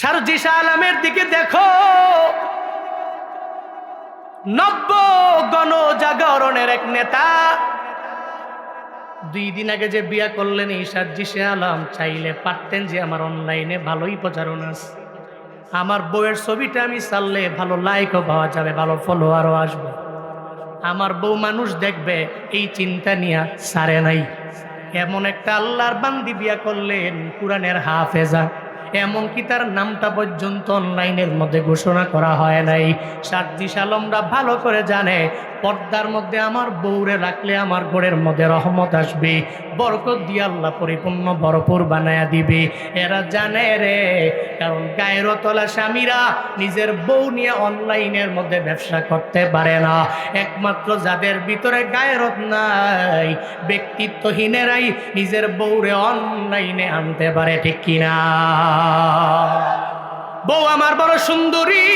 সারজিসা আলমের দিকে দেখো। নব্য গণজাগরণের এক নেতা। দুই দিন আগে যে বিয়া করলেন এই সার্জিসে আলম, চাইলে পারতেন যে আমার অনলাইনে ভালোই প্রচারণা আছে। আমার বউয়ের ছবিটা আমি চাললে ভালো লাইকও পাওয়া যাবে, ভালো ফলোয়ারও আসবে। আমার বউ মানুষ দেখবে, এই চিন্তা নিয়ে সারে নাই। এমন একটা আল্লাহর বান্দি বিয়া করলেন কোরআনের হাফেজা। এমনকি তার নামটা পর্যন্ত অনলাইনের মধ্যে ঘোষণা করা হয় নাই। সাদ্দিস আলমরা ভালো করে জানে পর্দার মধ্যে আমার বউরে রাখলে আমার ঘরের মধ্যে রহমত আসবে। বরকত দিয়ে আল্লাহ পরিপূর্ণ ভরপুর বানায়া দিবে। এরা জানে রে, কারণ গায়ের তলা স্বামীরা নিজের বউ নিয়ে অনলাইনের মধ্যে ব্যবসা করতে পারে না। একমাত্র যাদের ভিতরে গায়েরত নাই, ব্যক্তিত্বহীনেরাই নিজের বউরে অনলাইনে আনতে পারে, ঠিক কিনা? বউ আমার বড় সুন্দরী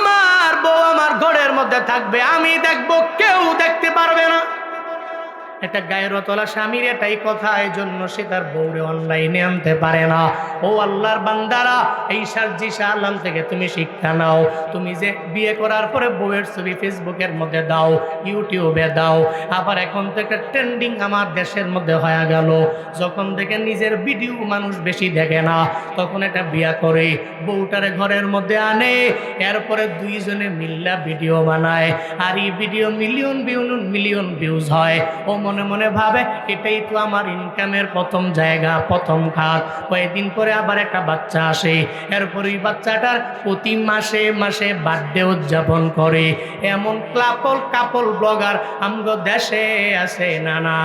আমার বউ আমার ঘরের মধ্যে থাকবে আমি দেখব কেউ দেখতে পারবে না। এটা গায়ের তলা স্বামীর এটাই কথা এই জন্য সে তার বউরে অনলাইনে আনতে পারে না। ও আল্লাহর বান্দারা, এই সার্জি শাহ থেকে তুমি শিক্ষা নাও। তুমি যে বিয়ে করার পরে বউয়ের ছবি ফেসবুকের মধ্যে দাও, ইউটিউবে দাও, আবার এখন তো একটা ট্রেন্ডিং আমার দেশের মধ্যে হয়ে গেল। যখন থেকে নিজের ভিডিও মানুষ বেশি দেখে না, তখন এটা বিয়া করে, বউটারে ঘরের মধ্যে আনে, এরপরে দুইজনে মিল্লা ভিডিও বানায়। আর এই ভিডিও মিলিয়ন বিউন মিলিয়ন ভিউজ হয়। ও মনে মনে ভাবে, এটাই তো আমার ইনকামের প্রথম জায়গা, প্রথম খাত কয়েকদিন পরে আবার একটা বাচ্চা আসে। এরপর ওই বাচ্চাটার প্রতি মাসে মাসে বার্থডে উদযাপন করে। এমন কাপল কাপল ব্লগার আমগো দেশে আছে নানা।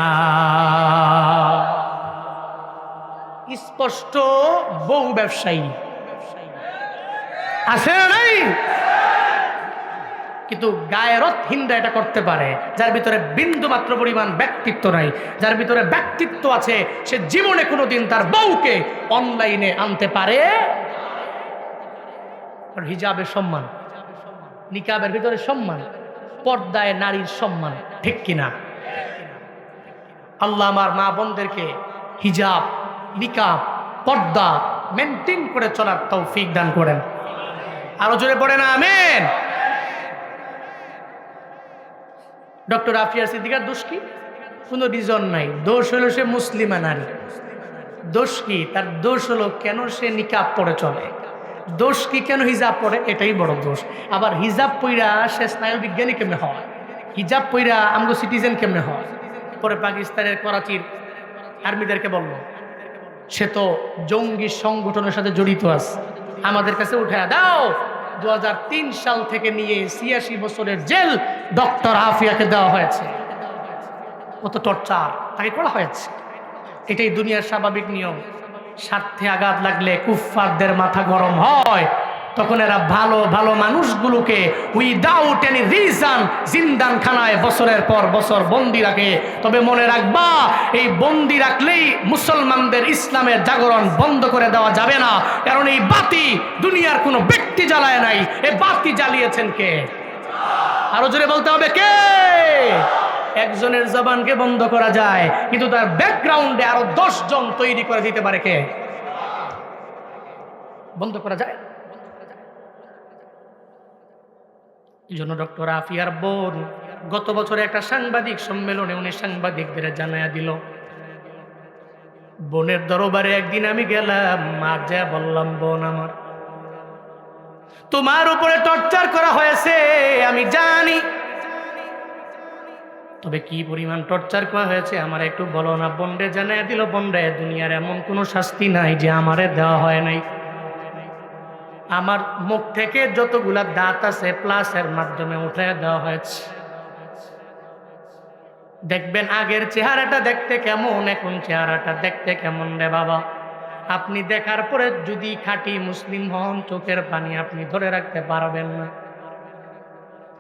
স্পষ্ট বহু ব্যবসায়ী। আছে নাই? কিন্তু গায়েরত হিন্দা এটা করতে পারে। যার ভিতরে বিন্দু মাত্র পরিমাণ ব্যক্তিত্ব নাই। যার ভিতরে ব্যক্তিত্ব আছে, সে জীবনে কোনোদিন তার বউকে অনলাইনে আনতে পারে হিজাবের সম্মান, নিকাবের ভিতরে সম্মান, পর্দায় নারীর সম্মান, ঠিক কিনা? আল্লাহ আমার মা বোনদেরকে হিজাব, নিকাব, পর্দা মেনটেন করে চলার তৌফিক দান করেন। আরও জোরে পড়ে না আমেন। ডক্টর আফিয়া সিদ্দিকার, দোষ কি? কোনো রিজন নাই। দোষ হলো সে মুসলিমা নারী। দোষ কি? তার দোষ হলো কেন সে নিকাব পরে চলে? দোষ কি কেন হিজাব পরে? এটাই বড় দোষ। আবার হিজাব পইরা সে স্নায়ু বিজ্ঞানী কেমনে হয়? হিজাব পইরা আমগো সিটিজেন কেমনে হয়? পরে পাকিস্তানের করাচির আর্মিদেরকে বলল, সে তো জঙ্গি সংগঠনের সাথে জড়িত আছে। আমাদের কাছে উঠে দাও। দু হাজার তিন সাল থেকে নিয়ে ছিয়াশি বছরের জেল ডক্টর আফিয়াকে দেওয়া হয়েছে। কত টর্চার তাকে করা হয়েছে। এটাই দুনিয়ার স্বাভাবিক নিয়ম। স্বার্থে আঘাত লাগলে কুফফারদের মাথা গরম হয়। তখন এরা ভালো ভালো মানুষগুলোকে উইদাউট এনি রিজন জিন্দান খানায় বছরের পর বছর বন্দি রাখে। তবে মনে রাখবা, এই বন্দি রাখলেই মুসলমানদের ইসলামের জাগরণ বন্ধ করে দেওয়া যাবে না। কারণ এই বাতি দুনিয়ার কোনো ব্যক্তি জ্বালায় নাই। এই বাতি জ্বালিয়েছেন কে? আরও জোরে বলতে হবে কে? একজনের জবানকে বন্ধ করা যায়, কিন্তু তার ব্যাকগ্রাউন্ডে আরও জন তৈরি করে দিতে পারে কে? বন্ধ করা যায়? এই জন্য ডক্টর আফিয়ার বোন গত বছরে একটা সাংবাদিক সম্মেলনে উনি সাংবাদিকদের জানায়া দিল, বোনের দরবারে একদিন আমি গেলাম মা যা বললাম, বোন আমার। তোমার উপরে টর্চার করা হয়েছে, আমি জানি। তবে কি পরিমাণ টর্চার করা হয়েছে, আমার একটু বলো না। বন্ডে জানাই দিল বন্ডে দুনিয়ার এমন কোনো শাস্তি নাই যে আমারে দেওয়া হয় নাই। আমার মুখ থেকে যতগুলা দাঁত আছে প্লাসের মাধ্যমে উঠে দেওয়া হয়েছে। দেখবেন আগের চেহারাটা দেখতে কেমন, এখন চেহারাটা দেখতে কেমন রে বাবা। আপনি দেখার পরে যদি খাঁটি মুসলিম হন, চোখের পানি আপনি ধরে রাখতে পারবেন না।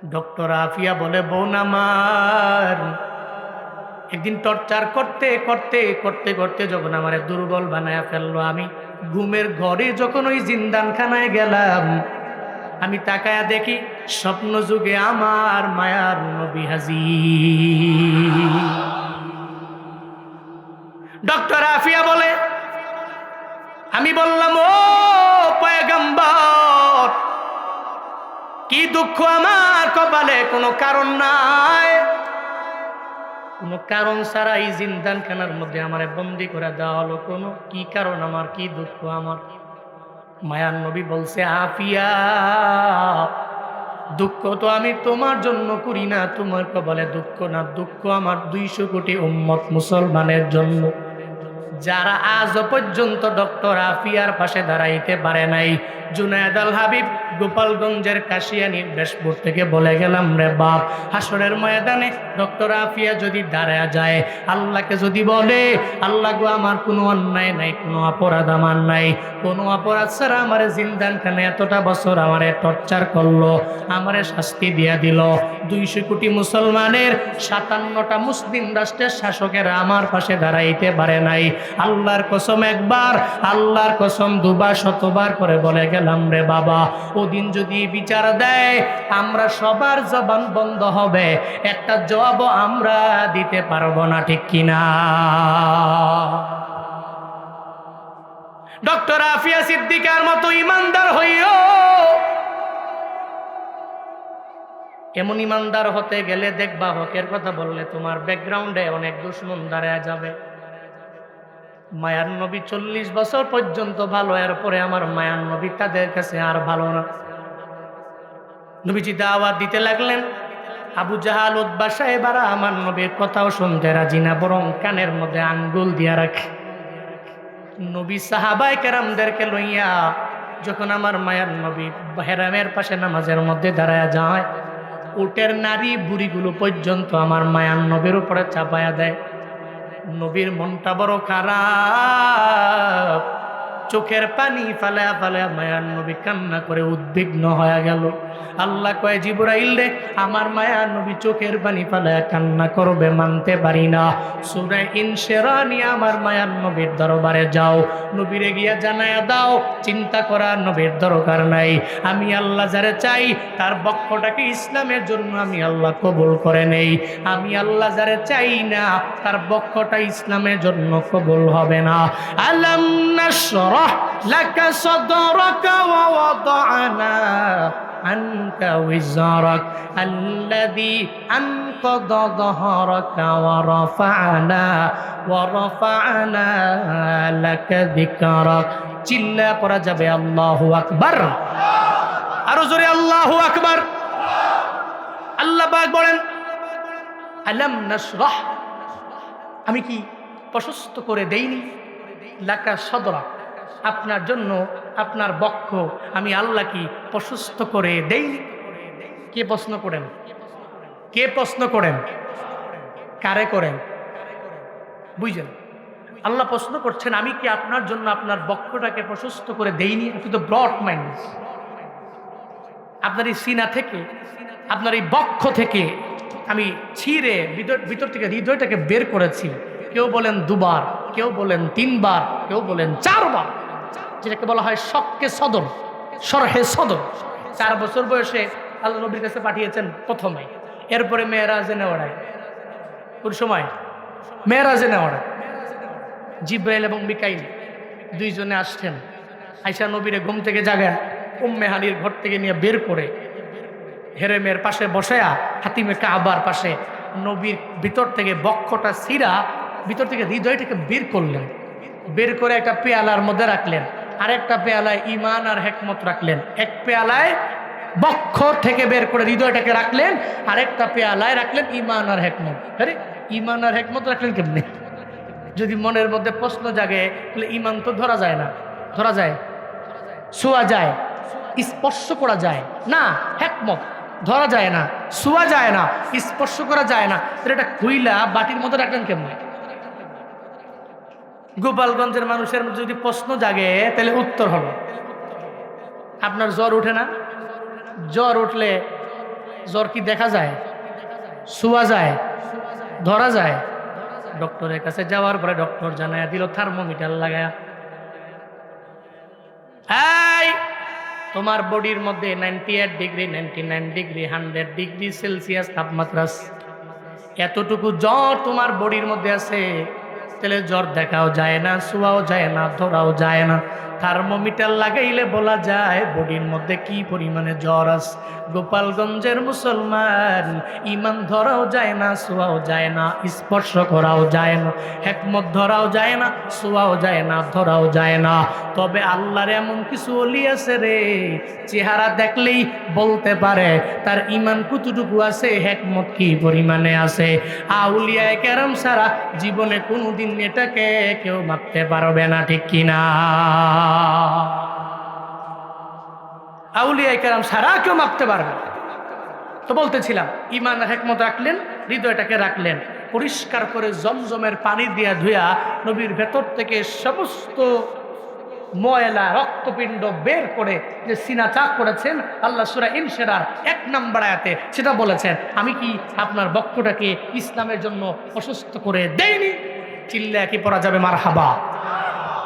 ডক্টর আফিয়া বলে, বোন আমার, একদিন টর্চার করতে করতে করতে করতে যখন আমার দুর্বল বানায় ফেলল আমি ঘুমের ঘরে যখন ওই জিন্দানখানায় গেলাম, আমি তাকায়া দেখি স্বপ্ন যুগে আমার মায়ার নবী হাজি ডক্টর আফিয়া বলে, আমি বললাম, ও পয়গম্বর, কি দুঃখ আমার কপালে কোনো কারণ নাই। কোনো কারণ ছাড়া এই জিন্দানখানার মধ্যে আমার বন্দি করে দেওয়া হলো। কোনো কি কারণ আমার, কি দুঃখ আমার? মায়ার নবী বলছে, আফিয়া, দুঃখ তো আমি তোমার জন্য করি না। তোমার কবলে দুঃখ না, দুঃখ আমার দুইশো কোটি উম্মত মুসলমানের জন্য। যারা আজও পর্যন্ত ডক্টর আফিয়ার পাশে দাঁড়াইতে পারে নাই। জুনায়দ আল হাবিব গোপালগঞ্জের কাশিয়ানির বেশপুর থেকে বলে গেলাম, রে বাপ, হাসরের ময়দানে ডক্টর আফিয়া যদি দাঁড়ায় যায়, আল্লাহকে যদি বলে, আল্লাহ গো, আমার কোনো অন্যায় নাই, কোনো অপরাধ আমার নাই, কোনো অপরাধ ছাড়া আমার জিন্দানখানে এতটা বছর আমারে টর্চার করল, আমারে শাস্তি দিয়া দিল। দুইশো কোটি মুসলমানের সাতান্নটা মুসলিম রাষ্ট্রের শাসকেরা আমার পাশে দাঁড়াইতে পারে নাই। আল্লাহর কসম একবার, আল্লাহর কসম দুবার, শতবার করে বলে গেলাম রে বাবা। ওদিন যদি বিচার দেয়, আমরা সবার জবান বন্ধ হবে। একটা জবাবও আমরা দিতে পারব না, ঠিক কিনা ডক্টর আফিয়া সিদ্দিকার মতো ইমানদার হইও। এমন ইমানদার হতে গেলে দেখবা হকের কথা বললে তোমার ব্যাকগ্রাউন্ডে অনেক দুশ্মন দাঁড়ায় যাবে। মায়ার নবী চল্লিশ বছর পর্যন্ত ভালো, এরপরে আমার মায়ার নবী তাদের কাছে আর ভালো না। নবীজি দাওয়াত দিতে লাগলেন। আবু জাহাল উদ্বা সাহেবারা আমার নবীর কথাও শুনতে রাজি না, বরং কানের মধ্যে আঙ্গুল দিয়া রাখে। নবী সাহাবাই কেরামদেরকে লইয়া যখন আমার মায়ার নবী হেরামের পাশে নামাজের মধ্যে দাঁড়ায় যায়, উটের নারী বুড়িগুলো পর্যন্ত আমার মায়ার নবীর উপরে চাপায়া দেয়। নবীর মনটা বড় খারাপ। চোখের পানি ফালে ফালে মায়ার নবী কান্না করে উদ্বিগ্ন হয়ে গেল। আল্লাহ কয়, জিবরাইল রে, আমার মায়া নবী চোখের পানি ফালায় কান্না করবে, মানতে পারি না। সুরে ইনশেরানি, আমার মায়ার নবীর দরবারে যাও। নবীরে গিয়া জানায়া দাও, চিন্তা করার নবীর দরকার নাই। আমি আল্লাহ যারে চাই, তার বক্ষটাকে ইসলামের জন্য আমি আল্লাহ কবুল করে নেই। আমি আল্লাহ যারে চাই না, তার বক্ষটা ইসলামের জন্য কবুল হবে না। আলম নাশরাহ লাকা সাদরাকা ওয়া ওয়াদানা عنك وزرك الذي أنقض ظهرك ورفعنا ورفعنا لك ذكرك চিল্লা পড়া যাবে আল্লাহু আকবার আরো জোরে আল্লাহু আকবার আল্লাহ পাক বলেন আলাম নাশরাহ আমি কি প্রশস্ত করে দেইনি লাকা সদরা আপনার জন্য আপনার বক্ষ আমি আল্লাহ কি প্রশস্ত করে দেইনি কে প্রশ্ন করেন? কে প্রশ্ন করেন? কারে করেন? বুঝলেন? আল্লাহ প্রশ্ন করছেন, আমি কি আপনার জন্য আপনার বক্ষটাকে প্রশস্ত করে দেইনি? আপনি তো ব্রড মাইন্ড। আপনার এই সিনা থেকে, আপনার এই বক্ষ থেকে আমি ছিঁড়ে ভিতর থেকে হৃদয়টাকে বের করেছি। কেউ বলেন দুবার। কেউ বলেন তিনবার, কেউ বলেন চারবার, যেটাকে বলা হয় শককে সদর সরহে সদর। চার বছর বয়সে আল্লাহ নবীর কাছে পাঠিয়েছেন প্রথমে, এরপরে মেয়েরা জেনে ওড়ায় কোন সময়? মেয়েরা জেনে ওড়ায় জিব্রাইল এবং মিকাইল দুইজনে আসছেন। আইসা নবীরে ঘুম থেকে জাগায় উম্মে হানির ঘর থেকে নিয়ে বের করে হেরেমের পাশে বসায়া হাতিমে কাবার পাশে নবীর ভিতর থেকে বক্ষটা সিরা ভিতর থেকে হৃদয়টাকে বের করলেন। বের করে একটা পেয়ালার মধ্যে রাখলেন। আরেকটা পেয়ালায় ইমান আর হেকমত রাখলেন। এক পেয়ালায় বক্ষ থেকে বের করে হৃদয়টাকে রাখলেন, আরেকটা পেয়ালায় রাখলেন ইমান আর হেকমত। আরে ইমান আর হেকমত রাখলেন কেমনি? যদি মনের মধ্যে প্রশ্ন জাগে, তাহলে ইমান তো ধরা যায় না। ধরা যায়? শোয়া যায়? স্পর্শ করা যায়? না, হেকমত। ধরা যায় না। শোয়া যায় না। স্পর্শ করা যায় না। এটা খুইলা বাটির মধ্যে রাখলেন কেমন? গোপালগঞ্জের মানুষের যদি প্রশ্ন জাগে, তাহলে উত্তর হলো আপনার জ্বর উঠে না? জ্বর উঠলে জ্বর কি দেখা যায়? শোয়া যায়? ধরা যায়? ডক্টরের কাছে যাওয়ার পরে ডক্টর জানায় দিল থার্মোমিটার লাগায়। এই, তোমার বডির মধ্যে ninety eight degree ninety nine degree hundred degree Celsius তাপমাত্রা এতটুকু জ্বর তোমার বডির মধ্যে আছে। তাহলে জ্বর দেখাও যায় না শোয়াও যায় না ধরাও যায় না। থার্মোমিটার লাগাইলে বলা যায়, বডির মধ্যে কি পরিমাণে জ্বর আছে গোপালগঞ্জের মুসলমান, ইমান ধরাও যায় না, শোয়াও যায় না, স্পর্শ করাও যায় না, হেকমত ধরাও যায় না, শোয়াও যায় না, ধরাও যায় না। তবে আল্লাহর এমন কিছু অলি আছে রে, চেহারা দেখলেই বলতে পারে, তার ইমান কতটুকু আছে, হেকমত কি পরিমাণে আছে? আউলিয়ায় কেরাম সারা জীবনে কোনোদিন এটাকে কেউ মাপতে পারবে না, ঠিক কিনা? আউলিয়ায় কেরাম সারা কেউ মাপতে পারবে। তো বলতেছিলাম ইমান হেকমত রাখলেন, হৃদয়টাকে রাখলেন, পরিষ্কার করে জমজমের পানি দিয়া ধুয়া নবীর ভেতর থেকে সমস্ত ময়লা, রক্তপিণ্ড বের করে যে সিনা চাক করেছেন, আল্লাহ সুরা ইনসেরার এক নম্বর আয়াতে সেটা বলেছেন, আমি কি আপনার বক্ষটাকে ইসলামের জন্য অসুস্থ করে দেয়নি চিল্লা কি পড়া যাবে মার হাবা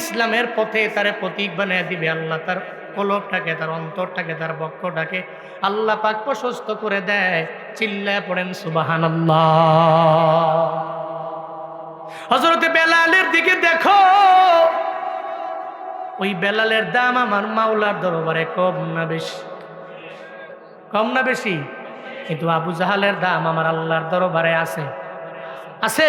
ইসলামের পথে তারে প্রতীক বানিয়ে দিবে। আল্লাহ তার কলবটাকে, তার অন্তরটাকে, তার বক্ষটাকে আল্লাহ পাক প্রশস্ত করে দেয়। চিল্লায় পড়েন সুবাহান হজরতে বেলালের দিকে দেখো, ওই বেলালের দাম আমার মাওলার দরবারে কম না বেশি? কম না বেশি? কিন্তু আবু জাহালের দাম আমার আল্লাহর দরবারে আছে। আছে?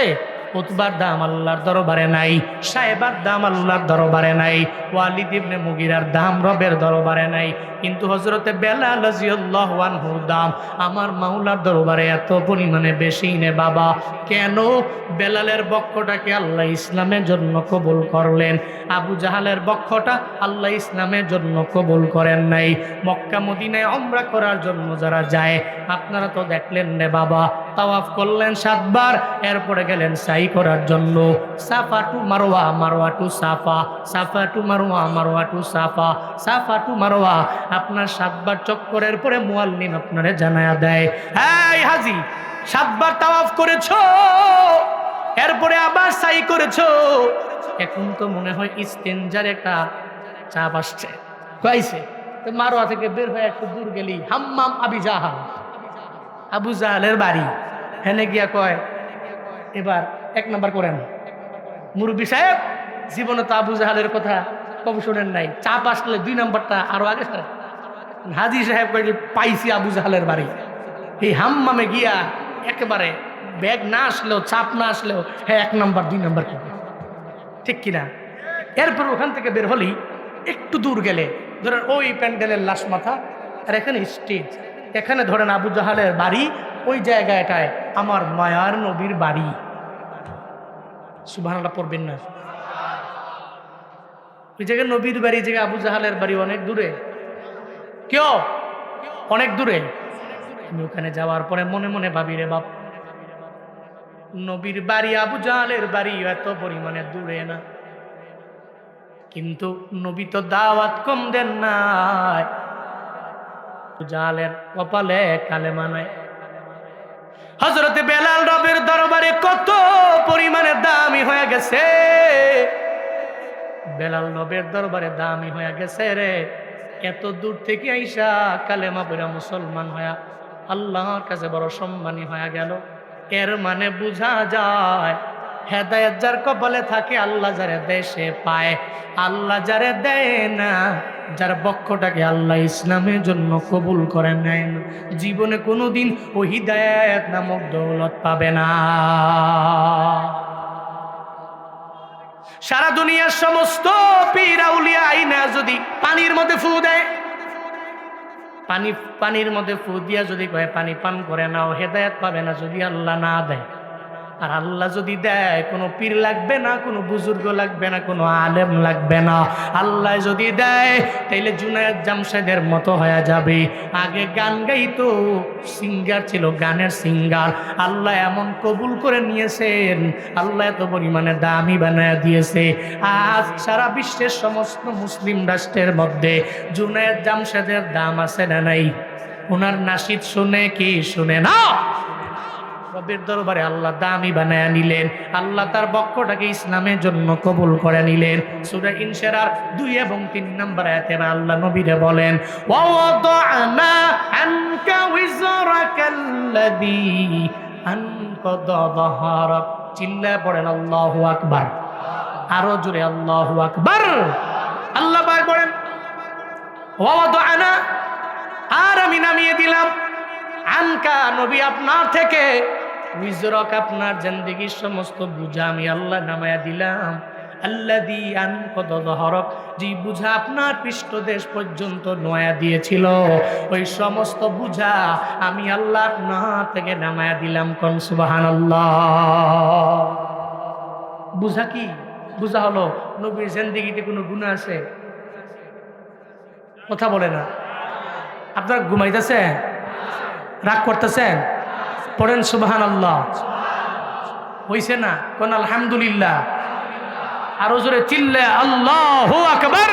উতবার দাম আল্লাহর দরবারে নাই, সাহেবার দাম আল্লাহর দরবারে নাই, ওয়ালিদ ইবনে মুগিরার দাম রবের দরবারে নাই। কিন্তু হজরতে বেলাল রাদিয়াল্লাহু আনহুর দাম, আমার মাওলার দরবারে এত পরিমাণে বেশি নে বাবা। কেন? বেলালের বক্ষটাকে আল্লাহ ইসলামের জন্য কবুল করলেন। আবু জাহালের বক্ষটা আল্লাহ ইসলামের জন্য কবুল করেন নাই। মক্কা মদিনায় অমরা করার জন্য যারা যায়, আপনারা তো দেখলেন রে বাবা তাওয়াফ করলেন সাতবার, এরপরে গেলেন সাই করার জন্য। Safa to Marwa Marwa to Safa Safa to Marwa Marwa to Safa Safa to Marwa আপনার সাতবার চক্করের পরে মুয়াল্লিম আপনারে জানায়া দেয় হ্যাঁ হাজি, সাতবার তাওয়াফ করেছ, এরপরে আবার সাই করেছ। এখন তো মনে হয় ইস্তেঞ্জার একটা চাপ আসছে। তো মারোয়া থেকে বের হয়ে একটু দূর গেলি, হাম্মাম আবি জাহাল, আবু জাহালের বাড়ি। হেনে গিয়া কয়, এবার এক নাম্বার করেন। মুরব্বী সাহেব, জীবনে তো আবু জাহালের কথা কবে শোনেন নাই। চাপ আসলে দুই নাম্বারটা আরও আগে সারে। হাজি সাহেব কয়ে পাইছি আবু জাহালের বাড়ি। এই হাম্মামে গিয়া একেবারে ব্যাগ না আসলেও, চাপ না আসলেও হ্যাঁ এক নাম্বার, দুই নাম্বার করবে ঠিক কিনা? এরপর ওখান থেকে বের হলি, একটু দূর গেলে, ধরেন ওই প্যান্ডেলের লাশ মাথা, আর এখানে স্টেজ। এখানে ধরেন আবু জাহালের বাড়ি ওই জায়গাটায় আমার মায়ার নবীর বাড়ি। সুবাহানটা পড়বেন না। ওই জায়গায় নবীর বাড়ি জায়গায় আবু জাহালের বাড়ি অনেক দূরে। কেউ? অনেক দূরে। আমি ওখানে যাওয়ার পরে মনে মনে ভাবি রে বাপ, নবীর বাড়ি, আবু জাহালের বাড়ি এত পরিমাণে দূরে না। কিন্তু নবী তো দাওয়াত কম দেন নাই। জালের কপালে কালে মানায় হজরতে বেলাল রবের দরবারে কত পরিমাণে দামি হয়ে গেছে। বেলাল রবের দরবারে দামি হয়ে গেছে রে। এত দূর থেকে আইসা কালেমা মাপুরা মুসলমান হয়া আল্লাহর কাছে বড় সম্মানী হয়ে গেল। এর মানে বোঝা যায় হেদায়ত যার কবলে থাকে, আল্লাহ যারে দেশে পায়। আল্লাহ যারে দেয় না, যার বক্ষটাকে আল্লাহ ইসলামের জন্য কবুল করে নেন জীবনে কোনোদিন ও হিদায়ত নামক দৌলত পাবে না। সারা দুনিয়ার সমস্ত পীরাউলিয়া আইনা যদি পানির মধ্যে ফু দেয়, পানি, পানির মধ্যে ফু দিয়া যদি কয়, পানি পান করে নাও, হেদায়ত পাবে না যদি আল্লাহ না দেয়। আর আল্লাহ যদি দেয়, কোনো পীর লাগবে না, কোনো বুজুর্গ লাগবে না, কোনো আলেম লাগবে না। আল্লাহ যদি দেয়, তাইলে জুনায়দ জামশেদের মতো হয়ে যাবে। আগে গান গাইতো, সিঙ্গার ছিল গানের সিঙ্গার। আল্লাহ এমন কবুল করে নিয়েছেন, আল্লাহ এত পরিমাণে দামি বানায় দিয়েছে। আজ সারা বিশ্বের সমস্ত মুসলিম রাষ্ট্রের মধ্যে জুনায়দ জামশেদের দাম আছে না নাই? ওনার নাসিদ শুনে কি শুনে না? রবের দরবারে আল্লাহ দামি বানায় নিলেন। আল্লাহ তার বক্ষটাকে ইসলামের জন্য কবুল করে নিলেন। সুরা ইনশারার দুই এবং তিন নম্বর আয়াতে আল্লাহ নবীরে বলেন ওয়াদানা আনকা উইজরাকাল্লাযী আনকাদা যাহারাক চিল্লায় পড়েন, আল্লাহু আকবার। আরও জোরে, আল্লাহু আকবার। আল্লাহ পাক বলেন ওয়াদানা আর আমি নামিয়ে দিলাম। আনকা নবী আপনার থেকে উইজরক আপনার জিন্দগির সমস্ত বুঝা আমি আল্লাহ নামায়া দিলাম। আল্লাহ দি আনকদ হরক যে বুঝা আপনার পৃষ্ঠদেশ পর্যন্ত নয়া দিয়েছিল, ওই সমস্ত বুঝা আমি আল্লাহ আপনার থেকে নামায়া দিলাম কন সুবাহান বুঝা কি? বুঝা হলো, নবীর জিন্দগিতে কোনো গুণা আছে? কথা বলে না। আপনারা ঘুমাইতেছেন? রাগ করতেছেন? পড়েন সুবাহান আল্লাহ হইছে না? কোন আলহামদুলিল্লাহ। আরও জোরে চিল্লে আল্লাহ আকবর।